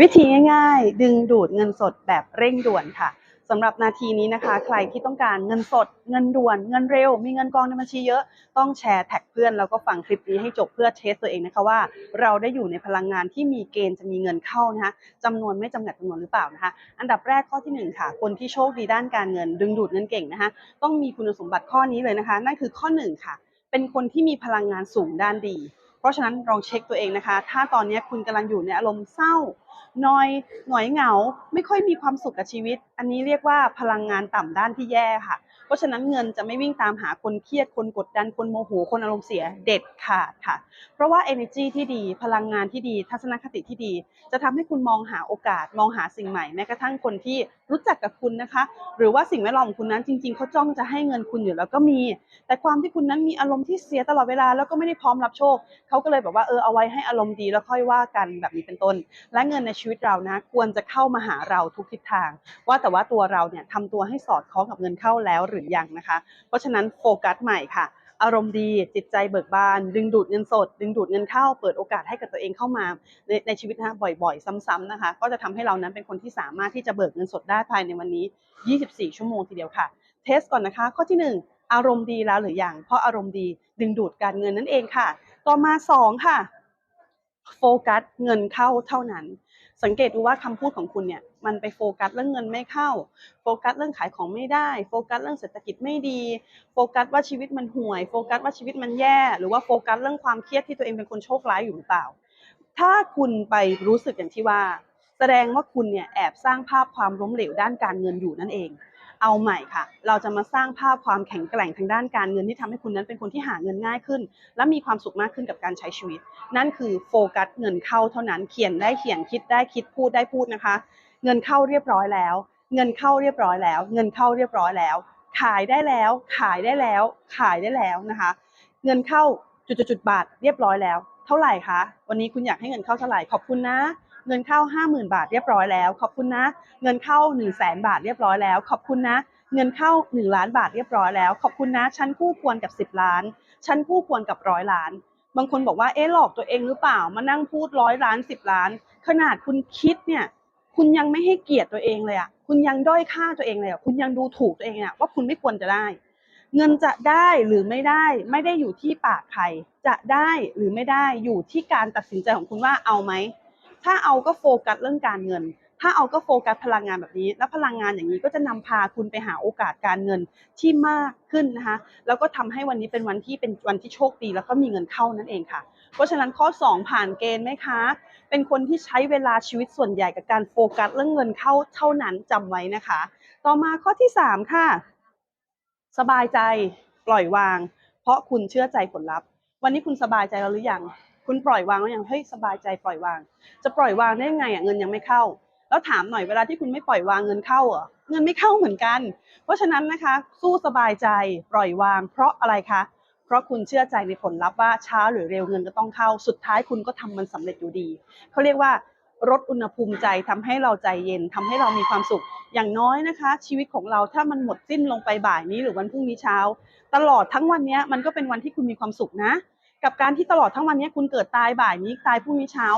วิธีง่ายๆ ดึงดูดเงินสดแบบเร่งด่วนค่ะสำหรับนาทีนี้นะคะ ใครที่ต้องการเงินสด เงินด่วน เงินเร็ว มีเงินกองในบัญชีเยอะ ต้องแชร์แท็กเพื่อนแล้วก็ฟังคลิปนี้ให้จบเพื่อเทสตัวเองนะคะว่า เราได้อยู่ในพลังงานที่มีเกณฑ์จะมีเงินเข้านะคะจำนวนไม่จำกัดจำนวนหรือเปล่านะคะ อันดับแรกข้อที่หนึ่งค่ะ คนที่โชคดีด้านการเงิน ดึงดูดเงินเก่งนะคะ ต้องมีคุณสมบัติข้อนี้เลยนะคะ นั่นคือข้อหนึ่งค่ะ เป็นคนที่มีพลังงานสูงด้านดี เพราะฉะนั้นลองเช็คตัวเองนะคะ ถ้าตอนนี้คุณกำลังอยู่ในอารมณ์เศร้าน้อยหงอยเหงา ไม่ค่อยมีความสุขกับชีวิต อันนี้เรียกว่าพลังงานต่ำด้านที่แย่ค่ะ เพราะฉะนั้นเงินจะไม่วิ่งตามหาคนเครียดคนกดดันคนโมโหคนอารมณ์เสียเด็ดขาดค่ะ เพราะว่า energy ที่ดีพลังงานที่ดี ทัศนคติที่ดี จะทำให้คุณมองหาโอกาส มองหาสิ่งใหม่แม้กระทั่งคนที่รู้จักกับคุณนะคะ หรือว่าสิ่งแวดล้อมของคุณนั้นจริง ๆเขาจ้องจะให้เงินคุณอยู่แล้วก็มี แต่ความที่คุณนั้นมีอารมณ์ที่เสียตลอดเวลาแล้วก็ไม่ได้พร้อมรับโชคเขาก็เลยแบบว่าเออเอาไว้ให้อารมณ์ดีแล้วค่อยว่ากันแบบนี้เป็นต้น และเงินในชีวิตเรานะ ควรจะเข้ามาหาเราทุกทิศทาง ว่าแต่ว่าตัวเราเนี่ยทำตัวให้สอดคล้องกับเงินเข้าแล้วหรือยังนะคะ เพราะฉะนั้นโฟกัสใหม่ค่ะ อารมณ์ดีจิตใจเบิกบาน ดึงดูดเงินสด ดึงดูดเงินเข้า เปิดโอกาสให้กับตัวเองเข้ามาในในชีวิตนะบ่อยๆ ซ้ำๆนะคะ ก็จะทำให้เรานั้นเป็นคนที่สามารถที่จะเบิกเงินสดได้ภายในวันนี้ 24 ชั่วโมงทีเดียวค่ะเทสก่อนนะคะ ข้อที่ 1 อารมณ์ดีแล้วหรือยังเพราะอารมณ์ดีดึงดูดการเงินนั่นเองค่ะ ต่อมา 2 ค่ะโฟกัสเงินเข้าเท่านั้น สังเกตดูว่าคำพูดของคุณเนี่ยมันไปโฟกัสเรื่องเงินไม่เข้า โฟกัสเรื่องขายของไม่ได้ โฟกัสเรื่องเศรษฐกิจไม่ดี โฟกัสว่าชีวิตมันห่วย โฟกัสว่าชีวิตมันแย่ หรือว่าโฟกัสเรื่องความเครียดที่ตัวเองเป็นคนโชคร้ายอยู่หรือเปล่า ถ้าคุณไปรู้สึกอย่างที่ว่า แสดงว่าคุณเนี่ยแอบสร้างภาพความล้มเหลวด้านการเงินอยู่นั่นเอง เอาใหม่ค่ะ เราจะมาสร้างภาพความแข็งแกร่งทางด้านการเงินที่ทำให้คุณนั้นเป็นคนที่หาเงินง่ายขึ้น และมีความสุขมากขึ้นกับการใช้ชีวิต นั่นคือโฟกัสเงินเข้าเท่านั้นเขียนได้เขียนคิดได้คิดพูดได้พูดนะคะ เงินเข้าเรียบร้อยแล้ว เงินเข้าเรียบร้อยแล้ว เงินเข้าเรียบร้อยแล้ว ขายได้แล้ว ขายได้แล้ว ขายได้แล้วนะคะ เงินเข้าจุดๆๆบาทเรียบร้อยแล้ว เท่าไหร่คะวันนี้คุณอยากให้เงินเข้าเท่าไหร่ขอบคุณนะ เงินเข้า 50,000 บาทเรียบร้อยแล้ว ขอบคุณนะ เงินเข้า 1 0 0 0 0แบาทเรียบร้อยแล้ว ขอบคุณนะ เงินเข้า 1 ล้านบาทเรียบร้อยแล้ว ขอบคุณนะ ฉันคู่ควรกับ 10 ล้าน ฉันคู่ควรกับร้อยล้าน บางคนบอกว่า เอ๊ะหลอกตัวเองหรือเปล่า มานั่งพูดร้อยล้าน 10 ล้าน ขนาดคุณคิดเนี่ย คุณยังไม่ให้เกียรติตัวเองเลยอะคุณยังด้อยค่าตัวเองเลยอะคุณยังดูถูกตัวเองอะว่าคุณไม่ควรจะได้เงินจะได้หรือไม่ได้ไม่ได้อยู่ที่ปากใคร จะได้หรือไม่ได้อยู่ที่การตัดสินใจของคุณว่าเอาไหม ถ้าเอาก็โฟกัสเรื่องการเงิน ถ้าเอาก็โฟกัสพลังงานแบบนี้ แล้วพลังงานอย่างนี้ก็จะนำพาคุณไปหาโอกาสการเงินที่มากขึ้นนะคะ แล้วก็ทำให้วันนี้เป็นวันที่เป็นวันที่โชคดีแล้วก็มีเงินเข้านั่นเองค่ะ เพราะฉะนั้นข้อ 2 ผ่านเกณฑ์ไหมคะ เป็นคนที่ใช้เวลาชีวิตส่วนใหญ่กับการโฟกัสเรื่องเงินเข้าเท่านั้นจำไว้นะคะ ต่อมาข้อที่ 3 ค่ะ สบายใจปล่อยวาง เพราะคุณเชื่อใจผลลัพธ์ วันนี้คุณสบายใจแล้วหรือยัง คุณปล่อยวางแล้วยังเฮ้ยสบายใจปล่อยวาง จะปล่อยวางได้ยังไงอะเงินยังไม่เข้า แล้วถามหน่อยเวลาที่คุณไม่ปล่อยวางเงินเข้าเหรอเงินไม่เข้าเหมือนกัน เพราะฉะนั้นนะคะ สู้สบายใจปล่อยวาง เพราะอะไรคะเพราะคุณเชื่อใจในผลลัพธ์ว่าช้าหรือเร็วเงินก็ต้องเข้า สุดท้ายคุณก็ทำมันสำเร็จอยู่ดีเขาเรียกว่าลดอุณหภูมิใจทำให้เราใจเย็นทำให้เรามีความสุข อย่างน้อยนะคะ ชีวิตของเราถ้ามันหมดสิ้นลงไปบ่ายนี้หรือวันพรุ่งนี้เช้า ตลอดทั้งวันเนี้ยมันก็เป็นวันที่คุณมีความสุขนะ กับการที่ตลอดทั้งวันนี้คุณเกิดตายบ่ายนี้ตายพรุ่งนี้เช้า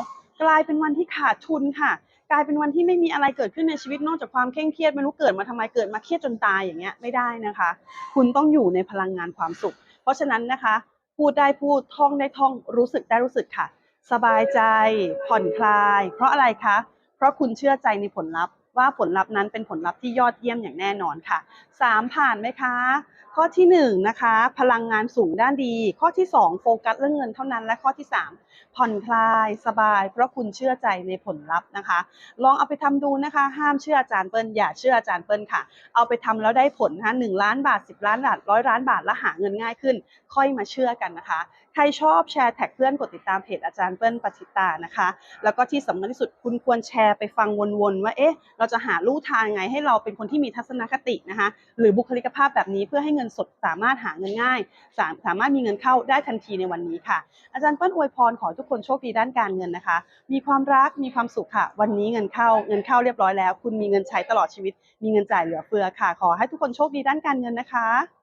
กลายเป็นวันที่ขาดทุนค่ะ กลายเป็นวันที่ไม่มีอะไรเกิดขึ้นในชีวิตนอกจากความเคร่งเครียดไม่รู้เกิดมาทำไมเกิดมาเครียดจนตายอย่างเงี้ยไม่ได้นะคะ คุณต้องอยู่ในพลังงานความสุข เพราะฉะนั้นนะคะพูดได้พูดท่องได้ท่องรู้สึกได้รู้สึกค่ะ สบายใจผ่อนคลาย เพราะอะไรคะ เพราะคุณเชื่อใจในผลลัพธ์ ว่าผลลัพธ์นั้นเป็นผลลัพธ์ที่ยอดเยี่ยมอย่างแน่นอนค่ะสามผ่านไหมคะ ข้อที่หนึ่งนะคะพลังงานสูงด้านดี ข้อที่สองโฟกัสเรื่องเงินเท่านั้นและข้อที่สามผ่อนคลายสบาย เพราะคุณเชื่อใจในผลลัพธ์นะคะ ลองเอาไปทำดูนะคะ ห้ามเชื่ออาจารย์เปิ้ลอย่าเชื่ออาจารย์เปิ้ลค่ะ เอาไปทำแล้วได้ผลนะคะหนึ่งล้านบาทสิบล้านบาทร้อยล้านบาทแล้วหาเงินง่ายขึ้น ค่อยมาเชื่อกันนะคะ ครชอบแชร์แท็กเพื่อนกดติดตามเพจอาจารย์เปิ้ลปฏิตานะคะ แล้วก็ที่สำคัญที่สุดคุณควรแชร์ไปฟังวนๆว่าเอ๊ะเราจะหาลู่ทางไงให้เราเป็นคนที่มีทัศนคตินะคะหรือบุคลิกภาพแบบนี้เพื่อให้เงินสดสามารถหาเงินง่ายสามสามารถมีเงินเข้าได้ทันทีในวันนี้ค่ะ อาจารย์เปิ้ลอวยพรขอทุกคนโชคดีด้านการเงินนะคะ มีความรักมีความสุขค่ะ วันนี้เงินเข้าเงินเข้าเรียบร้อยแล้ว คุณมีเงินใช้ตลอดชีวิต มีเงินจ่ายเหลือเฟือค่ะ ขอให้ทุกคนโชคดีด้านการเงินนะคะ